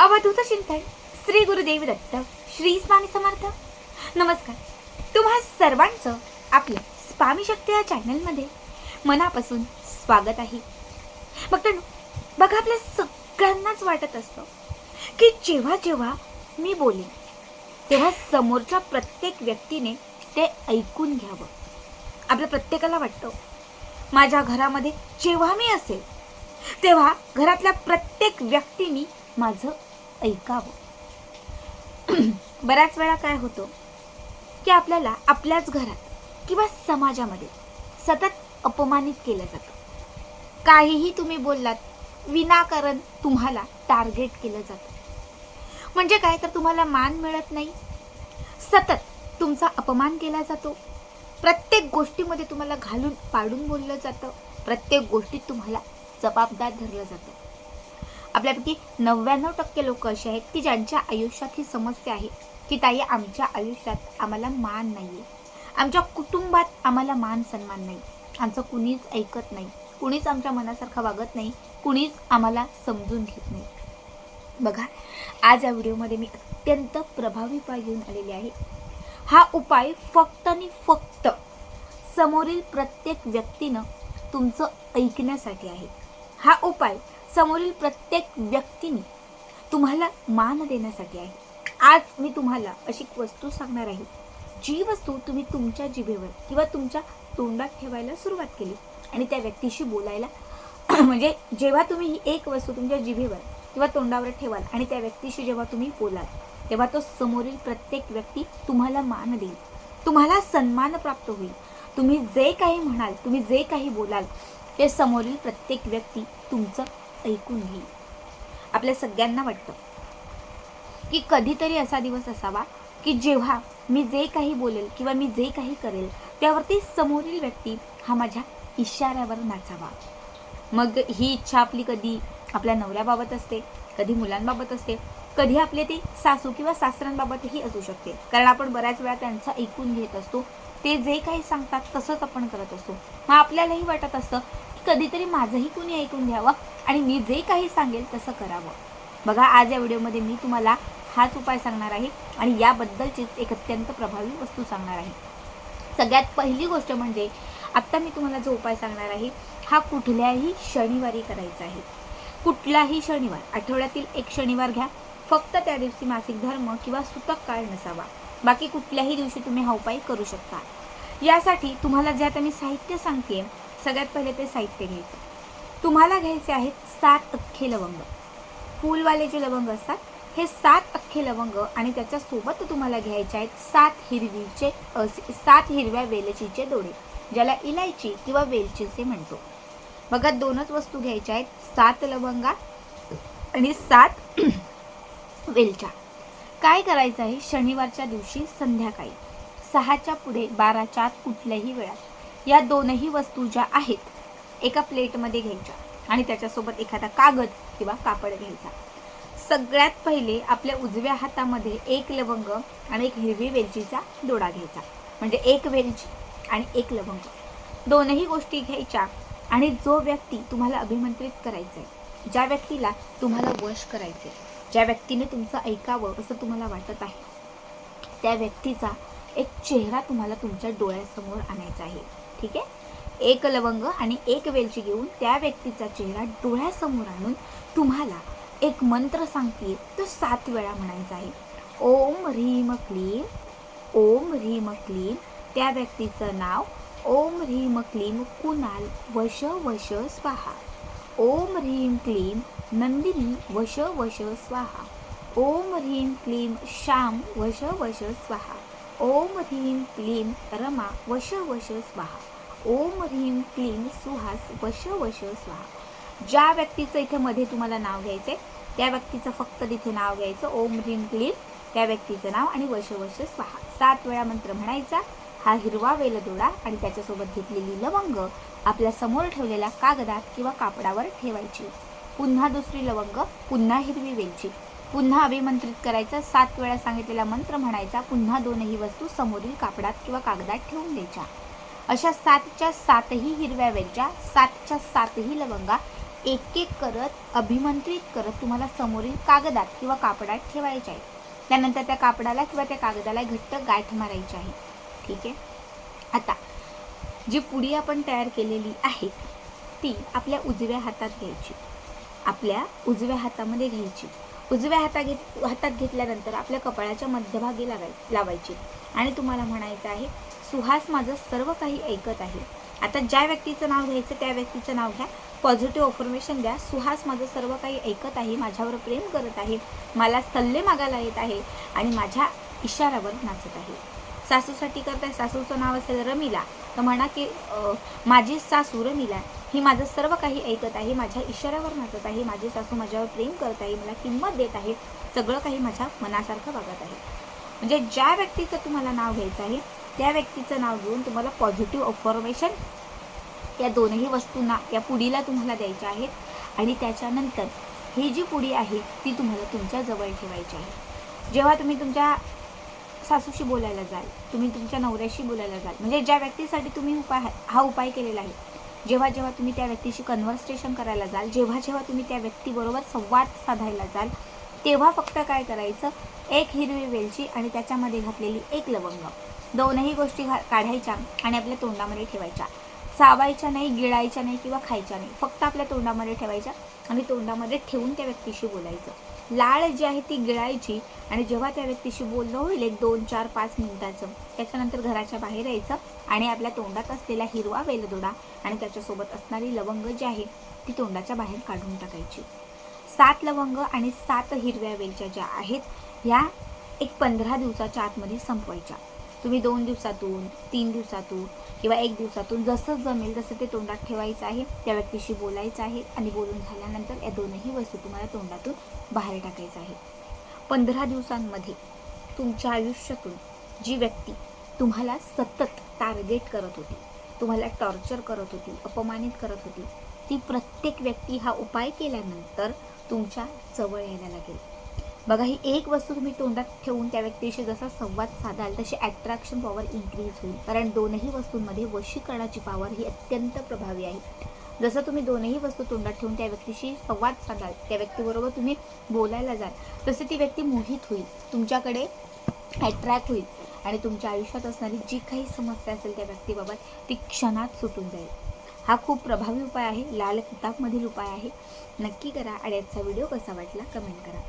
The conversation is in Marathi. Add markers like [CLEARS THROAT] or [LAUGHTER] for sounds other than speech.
अवधूत चिंतन श्री गुरुदेव दत्त श्री स्वामी समर्थ. नमस्कार. तुम्हा सर्वांचं आपल्या स्वामी शक्ती या चॅनलमध्ये मनापासून स्वागत आहे. बघताना बघा आपल्या सगळ्यांनाच वाटत असतं की जेव्हा जेव्हा मी बोलेन तेव्हा समोरच्या प्रत्येक व्यक्तीने ते ऐकून घ्यावं. आपल्या प्रत्येकाला वाटतं माझ्या घरामध्ये जेव्हा मी असेल तेव्हा घरातल्या प्रत्येक व्यक्तीने माझं ऐकावं. बऱ्याच वेळा काय होतं की आपल्याला आपल्याच घरात किंवा समाजामध्ये सतत अपमानित केलं जातं. काहीही तुम्ही बोललात विनाकारण तुम्हाला टार्गेट केलं जातं. म्हणजे काय तर तुम्हाला मान मिळत नाही. सतत तुमचा अपमान केला जातो. प्रत्येक गोष्टीमध्ये तुम्हाला घालून पाडून बोललं जातं. प्रत्येक गोष्टीत तुम्हाला जबाबदार धरलं जातं. आपल्यापैकी नव्याण्णव टक्के लोक असे आहेत की ज्यांच्या आयुष्यात ही समस्या आहे. की ताई आमच्या आयुष्यात आम्हाला मान नाही आहे आमच्या कुटुंबात आम्हाला मान सन्मान नाही. आमचं कुणीच ऐकत नाही. कुणीच आमच्या मनासारखं वागत नाही. कुणीच आम्हाला समजून घेत नाही. बघा आज या व्हिडिओमध्ये मी अत्यंत प्रभावी उपाय घेऊन आलेले आहे. हा उपाय फक्त आणि फक्त समोरील प्रत्येक व्यक्तीनं तुमचं ऐकण्यासाठी आहे. हा उपाय समोरील प्रत्येक व्यक्तीने तुम्हाला मान देण्यासाठी आहे. आज मी तुम्हाला अशी वस्तू सांगणार आहे. जी वस्तू तुम्ही तुमच्या जिभेवर किंवा तुमच्या तोंडात ठेवायला सुरुवात केली आणि त्या व्यक्तीशी बोलायला [CLEARS THROAT] म्हणजे जेव्हा तुम्ही ही एक वस्तू तुमच्या जिभेवर किंवा तोंडावर ठेवाल आणि त्या व्यक्तीशी जेव्हा तुम्ही बोलाल तेव्हा तो समोरील प्रत्येक व्यक्ती तुम्हाला मान देईल. तुम्हाला सन्मान प्राप्त होईल. तुम्ही जे काही म्हणाल तुम्ही जे काही बोलाल ते समोरील प्रत्येक व्यक्ती तुमचं ऐकून घेईल. आपल्या सगळ्यांना वाटतं की कधीतरी असा दिवस असावा की जेव्हा मी जे काही बोलेल किंवा मी जे काही करेल त्यावरती समोरील व्यक्ती हा माझ्या इशाऱ्यावर नाचावा. मग ही इच्छा आपली कधी आपल्या नवऱ्याबाबत असते कधी मुलांबाबत असते कधी आपले ते सासू किंवा सासऱ्यांबाबतही असू शकते. कारण आपण बऱ्याच वेळा त्यांचं ऐकून घेत असतो ते जे काही सांगतात तसंच आपण करत असतो. मग आपल्यालाही वाटत असतं कधीतरी माझंही कुणी ऐकून घ्यावं आणि मी जे काही सांगेल तसं करावं. बघा आज या व्हिडिओमध्ये मी तुम्हाला हाच उपाय सांगणार आहे आणि याबद्दलचीच एक अत्यंत प्रभावी वस्तू सांगणार आहे. सगळ्यात पहिली गोष्ट म्हणजे आत्ता मी तुम्हाला जो उपाय सांगणार आहे हा कुठल्याही शनिवारी करायचा आहे. कुठलाही शनिवार आठवड्यातील एक शनिवार घ्या. फक्त त्या दिवशी मासिक धर्म किंवा सुतक काळ नसावा. बाकी कुठल्याही दिवशी तुम्ही हा उपाय करू शकता. यासाठी तुम्हाला जे आता मी साहित्य सांगते सगळ्यात पहिले ते साहित्य घ्यायचं. तुम्हाला घ्यायचे आहेत सात अख्खे लवंग. फूलवाले जे लवंग असतात हे सात अख्खे लवंग आणि त्याच्यासोबत तुम्हाला घ्यायचे आहेत सात हिरवीचे सात हिरव्या वेलचीचे दोडे ज्याला इलायची किंवा वेलचीचे म्हणतो. बघा दोनच वस्तू घ्यायच्या आहेत सात लवंगा आणि सात [CLEARS THROAT] वेलच्या. काय करायचं आहे? शनिवारच्या दिवशी संध्याकाळी सहाच्या पुढे बाराच्या आत कुठल्याही वेळात या दोनही वस्तू ज्या आहेत एका प्लेटमध्ये घ्यायच्या आणि त्याच्यासोबत एखादा कागद किंवा कापड घ्यायचा. सगळ्यात पहिले आपल्या उजव्या हातामध्ये एक लवंग आणि एक हिरवी वेलचीचा दोडा घ्यायचा. म्हणजे एक वेलची आणि एक लवंग. दोनही गोष्टी घ्यायच्या आणि जो व्यक्ती तुम्हाला अभिमंत्रित करायचा आहे ज्या व्यक्तीला तुम्हाला वश करायचं आहे ज्या व्यक्तीने तुमचं ऐकावं असं तुम्हाला वाटत आहे त्या व्यक्तीचा एक चेहरा तुम्हाला तुमच्या डोळ्यासमोर आणायचा आहे. ठीक आहे? एक लवंग आणि एक वेलची घेऊन त्या व्यक्तीचा चेहरा डोळ्यासमोर आणून तुम्हाला एक मंत्र सांगते तो सात वेळा म्हणायचा आहे. ओम ह्रीम क्लीम ओम ह्रीम क्लीम. त्या व्यक्तीचं नाव ओम ह्रीम क्लीम कुणाल वश वश स्वाहा. ओम ह्रीम क्लीम नंदिनी वश वश स्वाहा. ओम ह्रीम क्लीम श्याम वश वश स्वाहा. ओम ह्रीं क्लीं रमा वश वश स्वाहा. ओम ह्रीं क्लीं सुहास वश वश स्वाहा. ज्या व्यक्तीचं इथे मध्ये तुम्हाला नाव घ्यायचं आहे त्या व्यक्तीचं फक्त तिथे नाव घ्यायचं ओम ह्रीं क्लीम त्या व्यक्तीचं नाव आणि वश वश स्वाहा. सात वेळा मंत्र म्हणायचा हा हिरवा वेलदोडा आणि त्याच्यासोबत घेतलेली लवंग आपल्यासमोर ठेवलेल्या कागदात किंवा कापडावर ठेवायची. पुन्हा दुसरी लवंग पुन्हा हिरवी वेलची. पुन्हा अभिमंत्रित करायचा सात वेळा सांगितलेला मंत्र म्हणायचा पुन्हा दोनही वस्तू समोरील कापडात किंवा कागदात ठेवून द्यायच्या. अशा सातच्या सातही हिरव्या वेलच्या सातच्या सातही लवंगा एक एक करत अभिमंत्रित करत तुम्हाला समोरील कागदात किंवा कापडात ठेवायच्या आहे त्यानंतर त्या कापडाला किंवा त्या कागदाला घट्ट गाठ मारायची आहे. ठीक आहे? आता जी पुडी आपण तयार केलेली आहे ती आपल्या उजव्या हातात घ्यायची. आपल्या उजव्या हातामध्ये घ्यायची. उजव्या हाता घेत हातात घेतल्यानंतर आपल्या कपाळाच्या मध्यभागी लागाय लावायची. आणि तुम्हाला म्हणायचं आहे सुहास माझं सर्व काही ऐकत आहे. आता ज्या व्यक्तीचं नाव घ्यायचं त्या व्यक्तीचं नाव घ्या. पॉझिटिव्ह अफर्मेशन द्या. सुहास माझं सर्व काही ऐकत आहे माझ्यावर प्रेम करत आहे मला सल्ले मागायला येत आहे आणि माझ्या इशाऱ्यावर नाचत आहे. सासूसाठी करताय सासूचं नाव असेल रमिला. तर म्हणा की माझी सासू रमिला. ही माझं सर्व काही ऐकत आहे माझ्या इशाऱ्यावर नाचत आहे माझी सासू माझ्यावर प्रेम करत आहे मला किंमत देत आहे सगळं काही माझ्या मनासारखं वागत आहे. म्हणजे ज्या व्यक्तीचं तुम्हाला नाव घ्यायचं आहे त्या व्यक्तीचं नाव घेऊन तुम्हाला पॉझिटिव्ह ऑफॉर्मेशन या दोनही वस्तूंना या पुडीला तुम्हाला द्यायच्या आहेत आणि त्याच्यानंतर ही जी पुडी आहे ती तुम्हाला तुमच्या जवळ ठेवायची आहे. जेव्हा तुम्ही तुमच्या सासूशी बोलायला जाल तुम्ही तुमच्या नवऱ्याशी बोलायला जाल म्हणजे ज्या व्यक्तीसाठी तुम्ही उपाय हा उपाय केलेला आहे जेव्हा जेव्हा तुम्ही त्या व्यक्तीशी कन्व्हर्सेशन करायला जाल जेव्हा जेव्हा तुम्ही त्या व्यक्तीबरोबर संवाद साधायला जाल तेव्हा फक्त काय करायचं? एक हिरवी वेलची आणि त्याच्यामध्ये घातलेली एक लवंग. दोनही गोष्टी घा काढायच्या आणि आपल्या तोंडामध्ये ठेवायच्या. चावायच्या नाही गिळायच्या नाही किंवा खायच्या नाही. फक्त आपल्या तोंडामध्ये ठेवायच्या आणि तोंडामध्ये ठेवून त्या व्यक्तीशी बोलायचं. लाळ जी आहे ती गिळायची आणि जेव्हा त्या व्यक्तीशी बोलणं होईल एक दोन चार पाच मिनिटाचं त्याच्यानंतर घराच्या बाहेर यायचं आणि आपल्या तोंडात असलेला हिरवा वेलदोडा आणि त्याच्यासोबत असणारी लवंग जी आहे ती तोंडाच्या बाहेर काढून टाकायची. सात लवंग आणि सात हिरव्या वेलच्या ज्या आहेत ह्या एक पंधरा दिवसाच्या आतमध्ये संपवायच्या. तुम्ही दोन दिवसातून तीन दिवसातून किंवा एक दिवसातून जसं जमेल तसं ते तोंडात ठेवायचं आहे. त्या व्यक्तीशी बोलायचं आहे आणि बोलून झाल्यानंतर या दोनही वस्तू तुम्हाला तोंडातून बाहेर टाकायचं आहे. पंधरा दिवसांमध्ये तुमच्या आयुष्यातून जी व्यक्ती तुम्हाला सतत टार्गेट करत होती तुम्हाला टॉर्चर करत होती अपमानित करत होती ती प्रत्येक व्यक्ती हा उपाय केल्यानंतर तुमच्या जवळ यायला लागेल. बघा ही एक वस्तू तुम्ही तोंडात ठेवून त्या व्यक्तीशी जसा संवाद साधाल तशी अट्रॅक्शन पॉवर इन्क्रीज होईल. कारण दोनही वस्तूंमध्ये वशीकरणाची पॉवर ही अत्यंत प्रभावी आहे. जसं तुम्ही दोनही वस्तू तोंडात ठेवून त्या व्यक्तीशी संवाद साधाल त्या व्यक्तीबरोबर तुम्ही बोलायला जाल तसे ती व्यक्ती मोहित होईल तुमच्याकडे अट्रॅक्ट होईल आणि तुमच्या आयुष्यात असणारी जी काही समस्या असेल त्या व्यक्तीबाबत ती क्षणात सुटून जाईल. हा खूप प्रभावी उपाय आहे लाल किताबमधील उपाय आहे. नक्की करा आणि आजचा व्हिडिओ कसा वाटला कमेंट करा.